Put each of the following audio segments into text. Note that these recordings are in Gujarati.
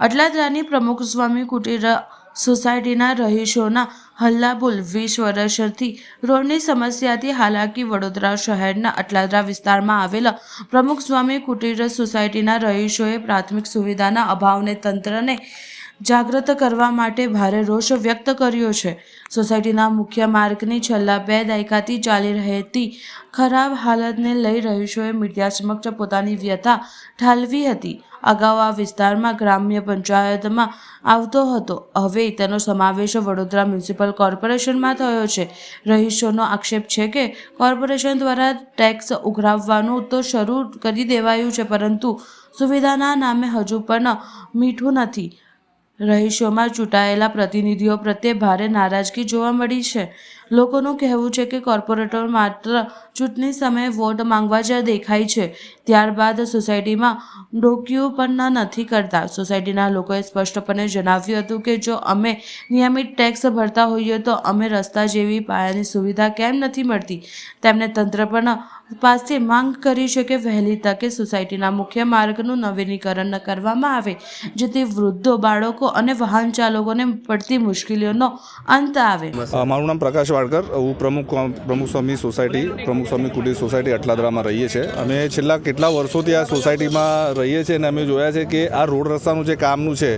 અટલાદરાની પ્રમુખ સ્વામી કુટીર સોસાયટીના રહીશોના હલ્લાબોલ વીસ વર્ષથી રોડની સમસ્યાથી હાલાકી વડોદરા શહેરના અટલાદરા વિસ્તારમાં આવેલા પ્રમુખ સ્વામી કુટીર સોસાયટીના રહીશોએ પ્રાથમિક સુવિધાના અભાવને તંત્રને જાગૃત કરવા માટે ભારે રોષ વ્યક્ત કર્યો છે. સોસાયટીના મુખ્ય માર્ગની છેલ્લા બે દાયકાથી ચાલી રહેતી ખરાબ હાલતને લઈ રહીશોએ મીડિયા સમક્ષ પોતાની વ્યથા ઠાલવી હતી. અગાઉ આ વિસ્તારમાં ગ્રામ્ય પંચાયતમાં આવતો હતો. હવે તેનો સમાવેશ વડોદરા મ્યુનિસિપલ કોર્પોરેશનમાં થયો છે. રહીશોનો આક્ષેપ છે કે કોર્પોરેશન દ્વારા ટેક્સ ઉઘરાવવાનું તો શરૂ કરી દેવાયું છે, પરંતુ સુવિધાના નામે હજુ પણ મીઠું નથી. રહીશોમાં ચૂંટાયેલા પ્રતિનિધિઓ પ્રત્યે ભારે નારાજગી જોવા મળી છે. લોકોનું કહેવું છે કે કોર્પોરેટર માત્ર ચૂંટણી સમયે વોટ માંગવા જ દેખાય છે. ત્યારબાદ સોસાયટીમાં ડોકીઓ પણ નથી કરતા. સોસાયટીના લોકોએ સ્પષ્ટપણે જણાવ્યું હતું કે જો અમે નિયમિત ટેક્સ ભરતા હોઈએ તો અમે રસ્તા જેવી પાયાની સુવિધા કેમ નથી મળતી? તેમણે તંત્ર પણ પાસે માંગ કરી છે કે વહેલી તકે સોસાયટીના મુખ્ય માર્ગનું નવીનીકરણ કરવામાં આવે, જેથી વૃદ્ધો, બાળકો અને વાહન ચાલકોને પડતી મુશ્કેલીઓનો અંત આવે. મારું નામ પ્રકાશ વાડકર. હું પ્રમુખ પ્રમુખ સ્વામી સોસાયટી, પ્રમુખ સ્વામી કુટીર સોસાયટી અટલાદરામાં રહીએ છીએ. અમે છેલ્લા કેટલા વર્ષોથી આ સોસાયટીમાં રહીએ છીએ અને અમે જોયા છે કે આ રોડ રસ્તાનું જે કામનું છે,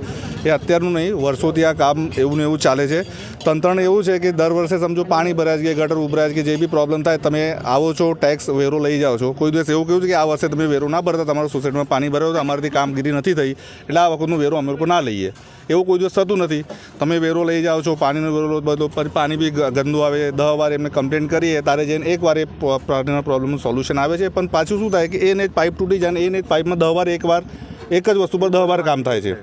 એ અત્યારનું નહીં, વર્ષોથી આ કામ એવું ને એવું ચાલે છે. તંત્રને એવું છે કે દર વર્ષે સમજો પાણી ભરાય છે ગટર ઉભરાય છે કે જે બી પ્રોબ્લેમ થાય, તમે આવો છો ટેક્સ વેરો લઈ જાઓ છો. કોઈ દિવસ એવું કહ્યું છે કે આ વર્ષે તમે વેરો ના ભરતા, તમારા સોસાયટીમાં પાણી ભરાયું તો અમારાથી કામગીરી નથી થઈ. એટલે આ વખતનું વેરો અમે લોકો ના લઈએ. એવું કોઈ દિવસ થતું નથી. તમે વેરો લઈ જાઓ છો, પાણીનો વેરો બધો પાણી બી ગંદુ આવે. દહ વાર એમને કમ્પ્લેન કરીએ, તારે જઈને એક વાર એ પાણીના પ્રોબ્લેમનું સોલ્યુશન આવે છે. પણ પાછું શું થાય કે એને જ પાઇપ તૂટી જાય ને એને જ પાઇપમાં દહ વાર, એક વાર, એક જ વસ્તુ પર દહ વાર કામ થાય છે.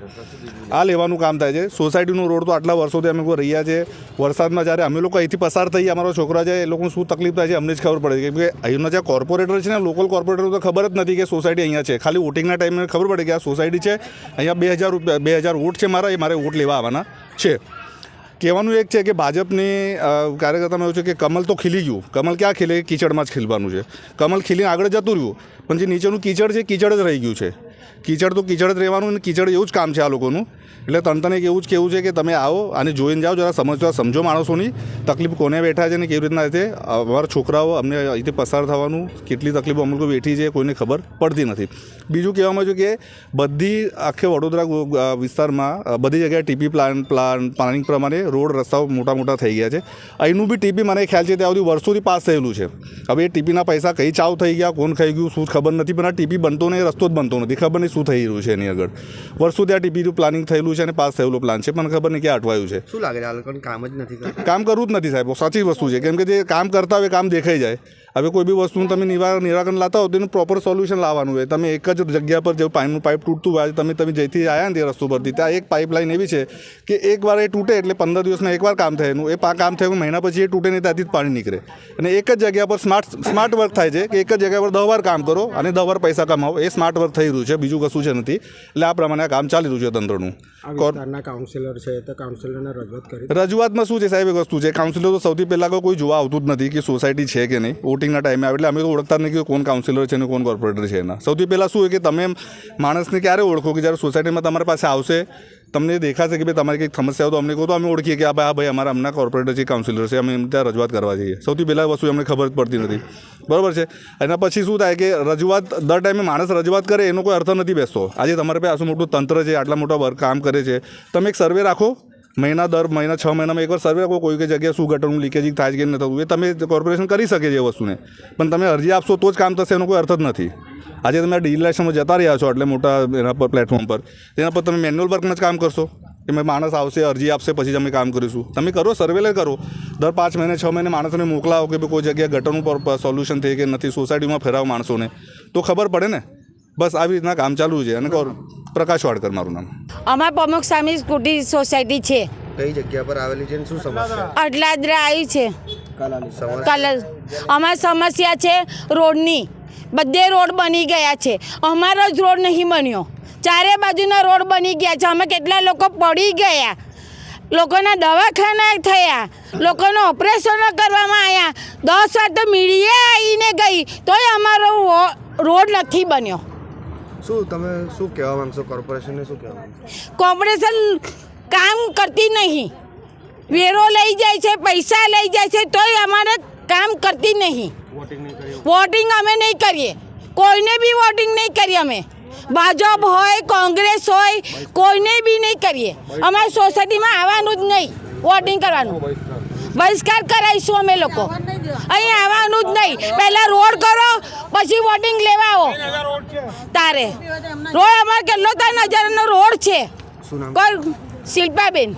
આ લેવાનું કામ થાય છે. સોસાયટીનો રોડ તો આટલા વર્ષોથી અમે રહ્યા છે. વરસાદમાં જ્યારે અમે લોકો અહીંથી પસાર થઈએ અમારો છોકરા છે, એ લોકોને શું તકલીફ થાય છે, અમને જ ખબર પડે છે. કે અહીંના જે કોર્પોરેટર છે ને લોકલ કોર્પોરેટર તો ખબર જ નથી કે સોસાયટી અહીંયા છે. ખાલી વોટિંગના ટાઈમે ખબર પડે કે આ સોસાયટી છે. અહીંયા બે હજાર બે હજાર વોટ છે મારા, એ મારે વોટ લેવા આવવાના છે. કહેવાનું એક છે કે ભાજપની કાર્યકર્તામાં એવું છે કે કમલ તો ખીલી ગયું. કમલ ક્યાં ખીલે? કીચડમાં જ ખીલવાનું છે. કમલ ખીલીને આગળ જતું રહ્યું. પણ જે નીચેનું કીચડ છે કીચડ જ રહી ગયું છે. કીચડ તો કીચડ જ રહેવાનું અને કીચડ એવું જ કામ છે આ લોકોનું. એટલે તંત્રને એક એવું જ કહેવું છે કે તમે આવો અને જોઈને જાઓ, જરા સમજવા સમજો માણસોની તકલીફ કોને બેઠા છે ને કેવી રીતના રીતે અમારા છોકરાઓ અમને અહીંથી પસાર થવાનું, કેટલી તકલીફો અમે લોકો બેઠી છે, કોઈને ખબર પડતી નથી. બીજું કહેવામાં આવ્યું કે બધી આખે વડોદરા વિસ્તારમાં બધી જગ્યાએ ટીપી પ્લાન પ્લાન, પ્લાનિંગ પ્રમાણે રોડ રસ્તાઓ મોટા મોટા થઈ ગયા છે. અહીંનું બી ટીપી, મને ખ્યાલ છે, ત્યાં સુધી વર્ષોથી પાસ થયેલું છે. હવે એ ટીપીના પૈસા કઈ ચાવ થઈ ગયા, કોણ ખાઈ ગયું, શું ખબર નથી, પણ આ ટીપી બનતો નહીં, રસ્તો જ બનતો નથી. ખબર નહીં શું થઈ રહ્યું છે એની આગળ. વર્ષોથી આ ટીપીનું પ્લાનિંગ થયેલું છે અને પાસ થયેલું પ્લાન છે પણ ખબર નહીં ક્યાં અટવાયું છે. શું લાગે છે આ લોકોને કામ જ નથી કામ કરવું જ નથી સાહેબ સાચી વસ્તુ છે. કેમ કે જે કામ કરતા હોય કામ દેખાઈ જાય. હવે કોઈ બી વસ્તુનું તમે નિવારણ નિરાકરણ લાતા હો તો પ્રોપર સોલ્યુશન લાવવાનું હોય. તમે એક જ જગ્યા પર જે પાણીનું પાઇપ તૂટતું હોય તમે તમે જેથી આવ્યા ને તે રસ્તો પરથી, ત્યાં એક પાઇપલાઇન એવી છે કે એકવાર એ તૂટે એટલે પંદર દિવસમાં એકવાર કામ થાય એનું. એ કામ થયું મહિના પછી એ તૂટે નહીં, ત્યાંથી જ પાણી નીકળે. અને એક જ જગ્યા પર સ્માર્ટ સ્માર્ટ વર્ક થાય છે કે એક જ જગ્યા પર દહ વાર કામ કરો અને દહ વાર પૈસા કમાવો. એ સ્માર્ટ વર્ક થઈ રહ્યું છે, બીજું કશું છે નથી. એટલે આ પ્રમાણે આ કામ ચાલી રહ્યું છે તંત્રનું. વિસ્તારના કાઉન્સિલર છે તો કાઉન્સિલરને રજૂઆત કરી. રજૂઆતમાં શું છે સાહેબ એક વસ્તુ છે? કાઉન્સિલર તો સૌથી પહેલાં કોઈ જોવા આવતું જ નથી કે સોસાયટી છે કે નહીં. વોટિંગના ટાઈમે આવે એટલે અમે તો ઓળખતા નથી કે કોણ કાઉન્સિલર છે ને કોણ કોર્પોરેટર છે એના. સૌથી પહેલાં શું હોય કે તમે માણસને ક્યારે ઓળખો કે જ્યારે સોસાયટીમાં તમારી પાસે આવશે તમને દેખાશે કે ભાઈ તમારી કંઈક સમસ્યા હોય તો અમને કહો તો અમે ઓળખીએ કે આ ભાઈ આ ભાઈ અમારા અમના કોર્પોરેટર છે કાઉન્સિલર છે, અમે એમ ત્યાં રજૂઆત કરવા જઈએ. સૌથી પહેલાં વસ્તુ અમને ખબર પડતી નથી. બરાબર છે? એના પછી શું થાય કે રજૂઆત, દર ટાઈમે માણસ રજૂઆત કરે, એનો કોઈ અર્થ નથી બેસતો. આજે તમારે પાસે આટલું મોટું તંત્ર છે, આટલા મોટા કામ કરે છે. તમે એક સર્વે રાખો. મહિના દર મહિના છ મહિનામાં એકવાર સર્વે રાખો કોઈ કઈ જગ્યાએ શું ગટરનું લીકેજ થાય કે નથી થતું, એ તમે કોર્પોરેશન કરી શકે છે એ વસ્તુને. પણ તમે અરજી આપશો તો જ કામ થશે, એનો કોઈ અર્થ જ નથી. આજે તમે ડિજિટલાઇઝેશનમાં જતા રહ્યા છો એટલે મોટા એના પર પ્લેટફોર્મ પર, તેના પર તમે મેન્યુઅલ વર્કમાં જ કામ કરશો એમાં માણસ આવશે, અરજી આપશે, પછી જ અમે કામ કરીશું. તમે કરો સર્વેલે કરો. દર પાંચ મહિને, છ મહિને માણસોને મોકલાવો કે કોઈ જગ્યાએ ગટરનું સોલ્યુશન થઈ કે નથી સોસાયટીમાં ફેરાવો માણસોને. તો ખબર પડે ને? બસ આવી રીતના કામ ચાલુ છે. અને પ્રકાશ વાડકર, મારું નામ. અમાર પ્રમુખ સ્વામી સ્કૂટી સોસાયટી છે. કઈ જગ્યા પર આવેલી છે શું સમસ્યા? અડલાદરા આવી છે. કલર અમારી સમસ્યા છે રોડની. બધે રોડ બની ગયા છે. અમારો જ રોડ નહીં બન્યો. ચારે બાજુના રોડ બની ગયા છે. અમે કેટલા લોકો પડી ગયા. લોકોના દવાખાના થયા. લોકોનો ઓપરેશનો કરવામાં આવ્યા દસ વાર તો મીડિયા આવીને ગઈ. તોય અમારો રોડ નથી બન્યો. શું તમે શું કહેવા માંગશો? કોર્પોરેશનને શું કહેવા માંગશો? કોર્પોરેશન કામ કરતી નહીં. વેરો લઈ જાય છે પૈસા લઈ જાય છે તોય અમારે કામ કરતી નહીં. વોટિંગ અમે નહીં કરીએ. કોઈને બી વોટિંગ નહીં કરીએ અમે. ભાજપ હોય કોંગ્રેસ હોય કોઈને બી નહીં કરીએ. અમારી સોસાયટીમાં આવવાનું જ નહીં વોટિંગ કરવાનું. બહિષ્કાર કરાવીશું અમે લોકો. અહીં આવવાનું જ નહીં. પહેલાં રોડ કરો પછી વોટિંગ લેવા આવો. તારે. રોડ અમારે કેટલો ત્રણ હજારનો રોડ છે. શિલ્પાબેન.